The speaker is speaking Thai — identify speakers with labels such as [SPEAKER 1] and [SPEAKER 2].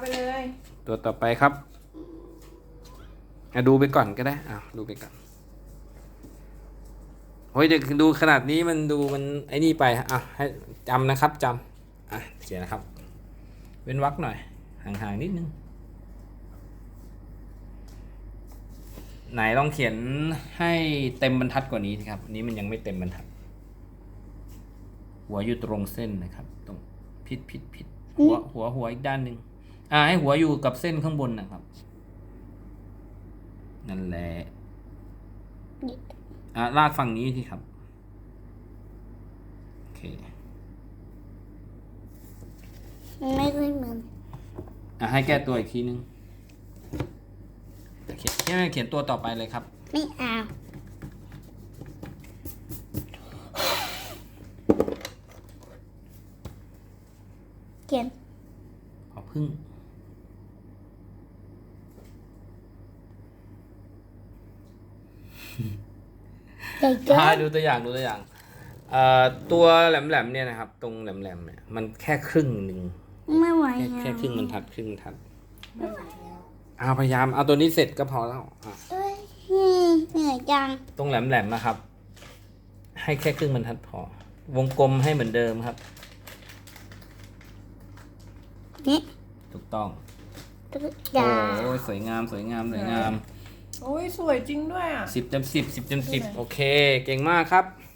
[SPEAKER 1] ไปเลย
[SPEAKER 2] ตัวต่อไปครับอะดูไปก่อนก็ได้อะดูไปก่อนโอ้ยเดี๋ยวดูขนาดนี้มันดูมันไอ้นี่ไปอะให้จำนะครับจำอะเขียนนะครับ เว้นวรรคหน่อย ห่างๆนิดนึง ไหนลองเขียนให้เต็มบรรทัดกว่านี้สิครับนนี้มันยังไม่เต็มบรรทัด หัวอยู่ตรงเส้นนะครับ ตรงผิดผิดผิดหัวหัวหัวอีกด้านหนึ่ง อ่าให้หัวอยู่กับเส้นข้างบนนะครับ นั่นแหละอะลากฝั่งนี้สิครับ โอเค
[SPEAKER 3] มันไม่ค่อยเหมือน
[SPEAKER 2] อะให้แก้ตัวอีกทีนึงเขียนเขียนเขียนตัวต่อไปเลยครับ
[SPEAKER 3] ไม่เอาเขียน
[SPEAKER 2] ขอพึ่ง
[SPEAKER 3] ใหญ่เกิ
[SPEAKER 2] อ่านดูตัวอย่างดูตัวอย่างเอ่อตัวแหลมๆเนี่ยนะครับ ตรงแหลมๆเนี่ยมันแค่ครึ่งหนึ่ง
[SPEAKER 3] ไม่ไหว
[SPEAKER 2] แค่
[SPEAKER 3] แล้ว
[SPEAKER 2] แค่ครึ่งบรรทัดครึ่งบรรทัดเอาพยายามเอาตัวนี้เสร็จก็พอแล้วอะ
[SPEAKER 3] เอ้ยเหนื่อยจัง
[SPEAKER 2] ตรงแหลมๆนะครับ ให้แค่ครึ่งบรรทัดพอ วงกลมให้เหมือนเดิมครับ
[SPEAKER 3] นี่
[SPEAKER 2] ถูกต้อง
[SPEAKER 3] ตุ๊ก
[SPEAKER 2] โอ้
[SPEAKER 3] ตา
[SPEAKER 2] โหสวยงามสวยงามสวยงาม
[SPEAKER 1] โอ้ยสวยจริงด้วยอะ
[SPEAKER 2] สิบเต็มสิบสิบเต็มสิบโอเค เก่งมากครับ